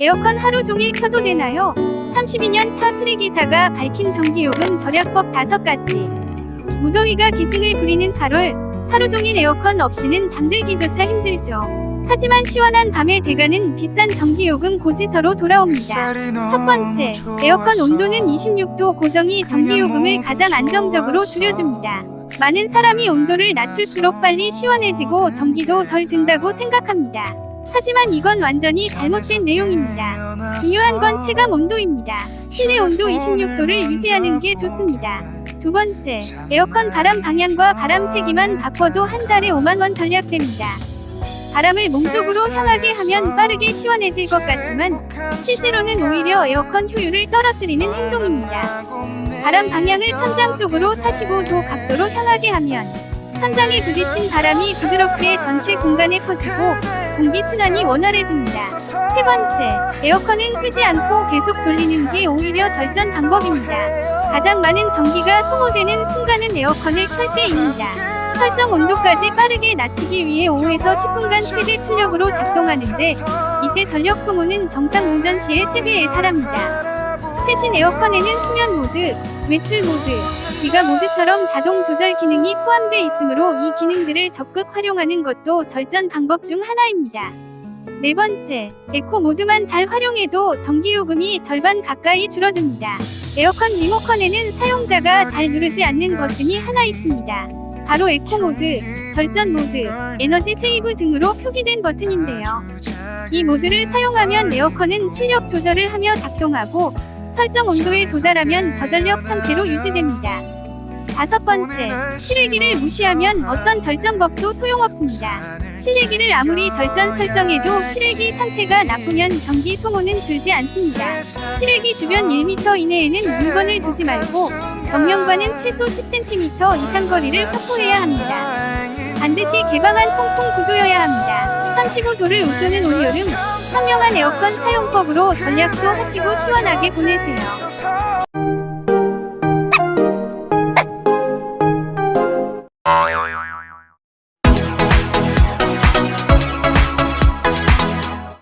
에어컨 하루 종일 켜도 되나요? 32년 차 수리기사가 밝힌 전기요금 절약법 5가지. 무더위가 기승을 부리는 8월, 하루 종일 에어컨 없이는 잠들기조차 힘들죠. 하지만 시원한 밤의 대가는 비싼 전기요금 고지서로 돌아옵니다. 첫 번째, 에어컨 온도는 26도 고정이 전기요금을 가장 안정적으로 줄여줍니다. 많은 사람이 온도를 낮출수록 빨리 시원해지고 전기도 덜 든다고 생각합니다. 하지만 이건 완전히 잘못된 내용입니다. 중요한 건 체감 온도입니다. 실내 온도 26도를 유지하는 게 좋습니다. 두 번째, 에어컨 바람 방향과 바람 세기만 바꿔도 한 달에 5만 원 절약됩니다. 바람을 몸 쪽으로 향하게 하면 빠르게 시원해질 것 같지만 실제로는 오히려 에어컨 효율을 떨어뜨리는 행동입니다. 바람 방향을 천장 쪽으로 45도 각도로 향하게 하면 천장에 부딪힌 바람이 부드럽게 전체 공간에 퍼지고 공기 순환이 원활해집니다. 세 번째, 에어컨은 끄지 않고 계속 돌리는 게 오히려 절전 방법입니다. 가장 많은 전기가 소모되는 순간은 에어컨을 켤 때입니다. 설정 온도까지 빠르게 낮추기 위해 5에서 10분간 최대 출력으로 작동하는데 이때 전력 소모는 정상 운전 시의 3배에 달합니다. 최신 에어컨에는 수면 모드, 외출 모드, 비가 모드처럼 자동 조절 기능이 포함되어 있으므로 이 기능들을 적극 활용하는 것도 절전 방법 중 하나입니다. 네 번째, 에코 모드만 잘 활용해도 전기요금이 절반 가까이 줄어듭니다. 에어컨 리모컨에는 사용자가 잘 누르지 않는 버튼이 하나 있습니다. 바로 에코 모드, 절전 모드, 에너지 세이브 등으로 표기된 버튼인데요. 이 모드를 사용하면 에어컨은 출력 조절을 하며 작동하고 설정 온도에 도달하면 저전력 상태로 유지됩니다. 다섯 번째, 실외기를 무시하면 어떤 절전법도 소용없습니다. 실외기를 아무리 절전 설정해도 실외기 상태가 나쁘면 전기 소모는 줄지 않습니다. 실외기 주변 1m 이내에는 물건을 두지 말고 벽면과는 최소 10cm 이상 거리를 확보해야 합니다. 반드시 개방한 통풍 구조여야 합니다. 35도를 웃도는 올여름 현명한 에어컨 사용법으로 전략도 하시고 시원하게 보내세요.